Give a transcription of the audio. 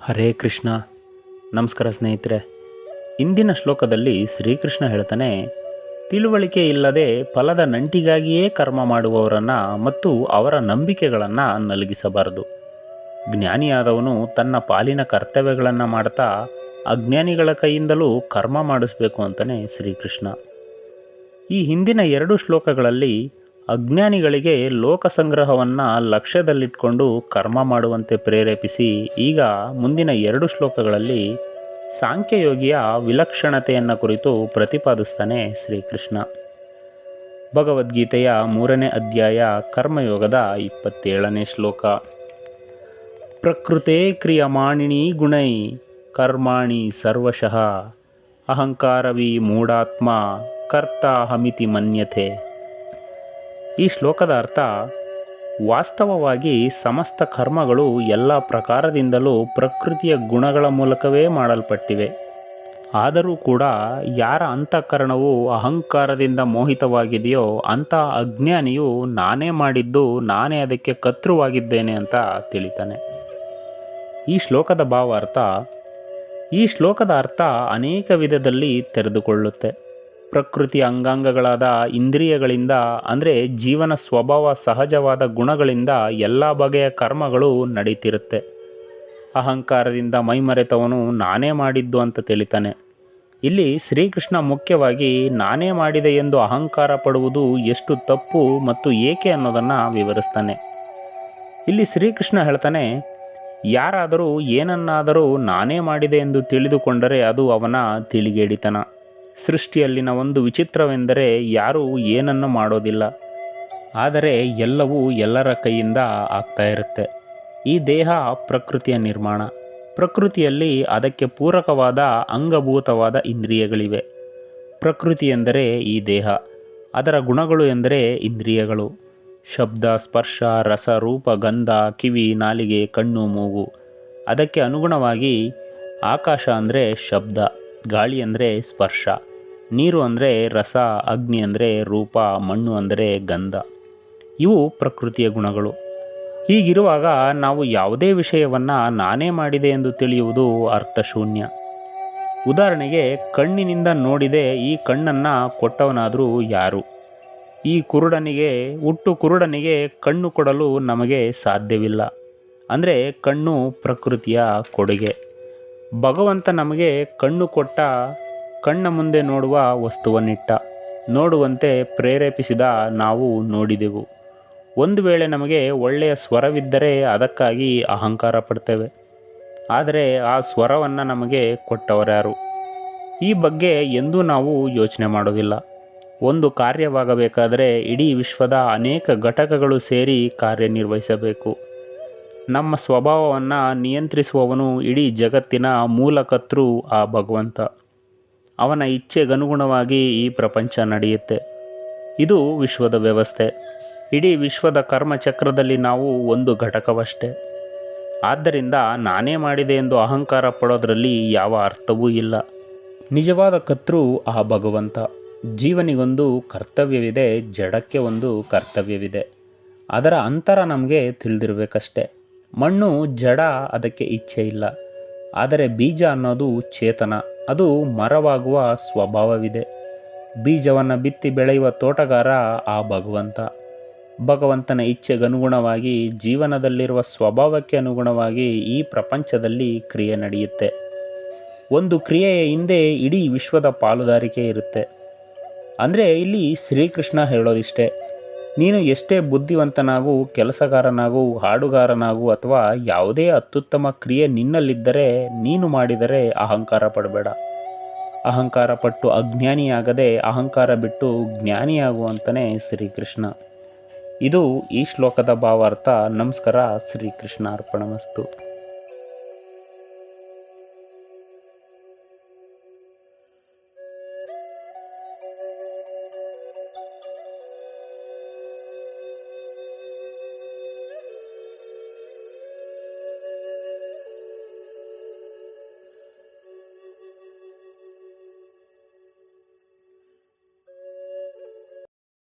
ಹರೇ ಕೃಷ್ಣ. ನಮಸ್ಕಾರ ಸ್ನೇಹಿತರೆ. ಇಂದಿನ ಶ್ಲೋಕದಲ್ಲಿ ಶ್ರೀಕೃಷ್ಣ ಹೇಳ್ತಾನೆ, ತಿಳುವಳಿಕೆ ಇಲ್ಲದೆ ಫಲದ ನಂಟಿಗಾಗಿಯೇ ಕರ್ಮ ಮಾಡುವವರನ್ನು ಮತ್ತು ಅವರ ನಂಬಿಕೆಗಳನ್ನು ನಲಗಿಸಬಾರದು. ಜ್ಞಾನಿಯಾದವನು ತನ್ನ ಪಾಲಿನ ಕರ್ತವ್ಯಗಳನ್ನು ಮಾಡ್ತಾ ಅಜ್ಞಾನಿಗಳ ಕೈಯಿಂದಲೂ ಕರ್ಮ ಮಾಡಿಸ್ಬೇಕು ಅಂತಲೇ ಶ್ರೀಕೃಷ್ಣ. ಈ ಹಿಂದಿನ ಎರಡು ಶ್ಲೋಕಗಳಲ್ಲಿ ಅಜ್ಞಾನಿಗಳಿಗೆ ಲೋಕ ಸಂಗ್ರಹವನ್ನು ಲಕ್ಷ್ಯದಲ್ಲಿಟ್ಕೊಂಡು ಕರ್ಮ ಮಾಡುವಂತೆ ಪ್ರೇರೇಪಿಸಿ, ಈಗ ಮುಂದಿನ ಎರಡು ಶ್ಲೋಕಗಳಲ್ಲಿ ಸಾಂಖ್ಯಯೋಗಿಯ ವಿಲಕ್ಷಣತೆಯನ್ನು ಕುರಿತು ಪ್ರತಿಪಾದಿಸ್ತಾನೆ ಶ್ರೀಕೃಷ್ಣ. ಭಗವದ್ಗೀತೆಯ ಮೂರನೇ ಅಧ್ಯಾಯ, ಕರ್ಮಯೋಗದ ಇಪ್ಪತ್ತೇಳನೇ ಶ್ಲೋಕ. ಪ್ರಕೃತೆ ಕ್ರಿಯಮಾಣಿನಿ ಗುಣೈ, ಕರ್ಮಾಣಿ ಸರ್ವಶಃ, ಅಹಂಕಾರವಿ ಮೂಢಾತ್ಮ, ಕರ್ತಾಹಮಿತಿ ಮನ್ಯತೆ ಈ ಶ್ಲೋಕದ ಅರ್ಥ, ವಾಸ್ತವವಾಗಿ ಸಮಸ್ತ ಕರ್ಮಗಳು ಎಲ್ಲ ಪ್ರಕಾರದಿಂದಲೂ ಪ್ರಕೃತಿಯ ಗುಣಗಳ ಮೂಲಕವೇ ಮಾಡಲ್ಪಟ್ಟಿವೆ. ಆದರೂ ಕೂಡ ಯಾರ ಅಂತಃಕರಣವು ಅಹಂಕಾರದಿಂದ ಮೋಹಿತವಾಗಿದೆಯೋ ಅಂಥ ಅಜ್ಞಾನಿಯು ನಾನೇ ಮಾಡಿದ್ದು ನಾನೇ ಅದಕ್ಕೆ ಕರ್ತೃವಾಗಿದ್ದೇನೆ ಅಂತ ತಿಳಿತಾನೆ. ಈ ಶ್ಲೋಕದ ಭಾವಾರ್ಥ, ಈ ಶ್ಲೋಕದ ಅರ್ಥ ಅನೇಕ ವಿಧದಲ್ಲಿ ತೆರೆದುಕೊಳ್ಳುತ್ತೆ. ಪ್ರಕೃತಿ ಅಂಗಾಂಗಗಳಾದ ಇಂದ್ರಿಯಗಳಿಂದ, ಅಂದರೆ ಜೀವನ ಸ್ವಭಾವ ಸಹಜವಾದ ಗುಣಗಳಿಂದ ಎಲ್ಲ ಬಗೆಯ ಕರ್ಮಗಳು ನಡೀತಿರುತ್ತೆ. ಅಹಂಕಾರದಿಂದ ಮೈಮರೆತವನು ನಾನೇ ಮಾಡಿದ್ದು ಅಂತ ತಿಳಿತಾನೆ. ಇಲ್ಲಿ ಶ್ರೀಕೃಷ್ಣ ಮುಖ್ಯವಾಗಿ ನಾನೇ ಮಾಡಿದೆ ಎಂದು ಅಹಂಕಾರ ಪಡುವುದು ಎಷ್ಟು ತಪ್ಪು ಮತ್ತು ಏಕೆ ಅನ್ನೋದನ್ನು ವಿವರಿಸ್ತಾನೆ. ಇಲ್ಲಿ ಶ್ರೀಕೃಷ್ಣ ಹೇಳ್ತಾನೆ, ಯಾರಾದರೂ ಏನನ್ನಾದರೂ ನಾನೇ ಮಾಡಿದೆ ಎಂದು ತಿಳಿದುಕೊಂಡರೆ ಅದು ಅವನ ತಿಳಿಗೇಡಿತನ. ಸೃಷ್ಟಿಯಲ್ಲಿನ ಒಂದು ವಿಚಿತ್ರವೆಂದರೆ ಯಾರೂ ಏನನ್ನು ಮಾಡೋದಿಲ್ಲ. ಆದರೆ ಎಲ್ಲವೂ ಎಲ್ಲರ ಕೈಯಿಂದ ಆಗ್ತಾ ಇರುತ್ತೆ. ಈ ದೇಹ ಪ್ರಕೃತಿಯ ನಿರ್ಮಾಣ. ಪ್ರಕೃತಿಯಲ್ಲಿ ಅದಕ್ಕೆ ಪೂರಕವಾದ ಅಂಗಭೂತವಾದ ಇಂದ್ರಿಯಗಳಿವೆ. ಪ್ರಕೃತಿ ಎಂದರೆ ಈ ದೇಹ. ಅದರ ಗುಣಗಳು ಎಂದರೆ ಇಂದ್ರಿಯಗಳು. ಶಬ್ದ, ಸ್ಪರ್ಶ, ರಸ, ರೂಪ, ಗಂಧ, ಕಿವಿ, ನಾಲಿಗೆ, ಕಣ್ಣು, ಮೂಗು. ಅದಕ್ಕೆ ಅನುಗುಣವಾಗಿ ಆಕಾಶ ಅಂದರೆ ಶಬ್ದ. ಗಾಳಿ ಅಂದರೆ ಸ್ಪರ್ಶ, ನೀರು ಅಂದರೆ ರಸ, ಅಗ್ನಿ ಅಂದರೆ ರೂಪ, ಮಣ್ಣು ಅಂದರೆ ಗಂಧ. ಇವು ಪ್ರಕೃತಿಯ ಗುಣಗಳು. ಹೀಗಿರುವಾಗ ನಾವು ಯಾವುದೇ ವಿಷಯವನ್ನು ನಾನೇ ಮಾಡಿದೆ ಎಂದು ತಿಳಿಯುವುದು ಅರ್ಥಶೂನ್ಯ. ಉದಾಹರಣೆಗೆ, ಕಣ್ಣಿನಿಂದ ನೋಡಿದೆ ಈ ಕಣ್ಣನ್ನು ಕೊಟ್ಟವನಾದರೂ ಯಾರು? ಈ ಕುರುಡನಿಗೆ, ಹುಟ್ಟು ಕುರುಡನಿಗೆ ಕಣ್ಣು ಕೊಡಲು ನಮಗೆ ಸಾಧ್ಯವಿಲ್ಲ. ಅಂದರೆ ಕಣ್ಣು ಪ್ರಕೃತಿಯ ಕೊಡುಗೆ. ಭಗವಂತ ನಮಗೆ ಕಣ್ಣು ಕೊಟ್ಟ, ಕಣ್ಣ ಮುಂದೆ ನೋಡುವ ವಸ್ತುವನ್ನಿಟ್ಟ. ನೋಡುವಂತೆ ಪ್ರೇರೇಪಿಸಿದ ನಾವು ನೋಡಿದೆವು. ಒಂದು ವೇಳೆ ನಮಗೆ ಒಳ್ಳೆಯ ಸ್ವರವಿದ್ದರೆ ಅದಕ್ಕಾಗಿ ಅಹಂಕಾರ ಪಡ್ತೇವೆ. ಆದರೆ ಆ ಸ್ವರವನ್ನು ನಮಗೆ ಕೊಟ್ಟವರ್ಯಾರು? ಈ ಬಗ್ಗೆ ಎಂದೂ ನಾವು ಯೋಚನೆ ಮಾಡೋದಿಲ್ಲ. ಒಂದು ಕಾರ್ಯವಾಗಬೇಕಾದರೆ ಇಡೀ ವಿಶ್ವದ ಅನೇಕ ಘಟಕಗಳು ಸೇರಿ ಕಾರ್ಯನಿರ್ವಹಿಸಬೇಕು. ನಮ್ಮ ಸ್ವಭಾವವನ್ನು ನಿಯಂತ್ರಿಸುವವನು ಇಡೀ ಜಗತ್ತಿನ ಮೂಲಕರ್ತೃ ಆ ಭಗವಂತ. ಅವನ ಇಚ್ಛೆಗನುಗುಣವಾಗಿ ಈ ಪ್ರಪಂಚ ನಡೆಯುತ್ತೆ. ಇದು ವಿಶ್ವದ ವ್ಯವಸ್ಥೆ. ಇಡೀ ವಿಶ್ವದ ಕರ್ಮಚಕ್ರದಲ್ಲಿ ನಾವು ಒಂದು ಘಟಕವಷ್ಟೇ. ಆದ್ದರಿಂದ ನಾನೇ ಮಾಡಿದೆ ಎಂದು ಅಹಂಕಾರ ಪಡೋದರಲ್ಲಿ ಯಾವ ಅರ್ಥವೂ ಇಲ್ಲ. ನಿಜವಾದ ಕರ್ತೃ ಆ ಭಗವಂತ. ಜೀವನಿಗೊಂದು ಕರ್ತವ್ಯವಿದೆ, ಜಡಕ್ಕೆ ಒಂದು ಕರ್ತವ್ಯವಿದೆ. ಅದರ ಅಂತರ ನಮಗೆ ತಿಳಿದಿರಬೇಕಷ್ಟೆ. ಮಣ್ಣು ಜಡ ಅದಕ್ಕೆ ಇಚ್ಛೆ ಇಲ್ಲ. ಆದರೆ ಬೀಜ ಅನ್ನೋದು ಚೇತನ. ಅದು ಮರವಾಗುವ ಸ್ವಭಾವವಿದೆ. ಬೀಜವನ್ನು ಬಿತ್ತಿ ಬೆಳೆಯುವ ತೋಟಗಾರ ಆ ಭಗವಂತ. ಭಗವಂತನ ಇಚ್ಛೆಗನುಗುಣವಾಗಿ ಜೀವನದಲ್ಲಿರುವ ಸ್ವಭಾವಕ್ಕೆ ಅನುಗುಣವಾಗಿ ಈ ಪ್ರಪಂಚದಲ್ಲಿ ಕ್ರಿಯೆ ನಡೆಯುತ್ತೆ. ಒಂದು ಕ್ರಿಯೆಯ ಹಿಂದೆ ಇಡೀ ವಿಶ್ವದ ಪಾಲುದಾರಿಕೆ ಇರುತ್ತೆ. ಅಂದರೆ ಇಲ್ಲಿ ಶ್ರೀಕೃಷ್ಣ ಹೇಳೋದಿಷ್ಟೇ ನೀನು ಎಷ್ಟೇ ಬುದ್ಧಿವಂತನಾಗೂ, ಕೆಲಸಗಾರನಾಗೂ, ಹಾಡುಗಾರನಾಗೂ ಅಥವಾ ಯಾವುದೇ ಅತ್ಯುತ್ತಮ ಕ್ರಿಯೆ ನಿನ್ನಲ್ಲಿದ್ದರೆ, ನೀನು ಮಾಡಿದರೆ ಅಹಂಕಾರ ಪಡಬೇಡ. ಅಹಂಕಾರ ಪಟ್ಟು ಅಜ್ಞಾನಿಯಾಗದೆ ಅಹಂಕಾರ ಬಿಟ್ಟು ಜ್ಞಾನಿಯಾಗುವಂತನೇ ಶ್ರೀಕೃಷ್ಣ. ಇದು ಈ ಶ್ಲೋಕದ ಭಾವಾರ್ಥ. ನಮಸ್ಕಾರ ಶ್ರೀಕೃಷ್ಣ ಅರ್ಪಣಮಸ್ತು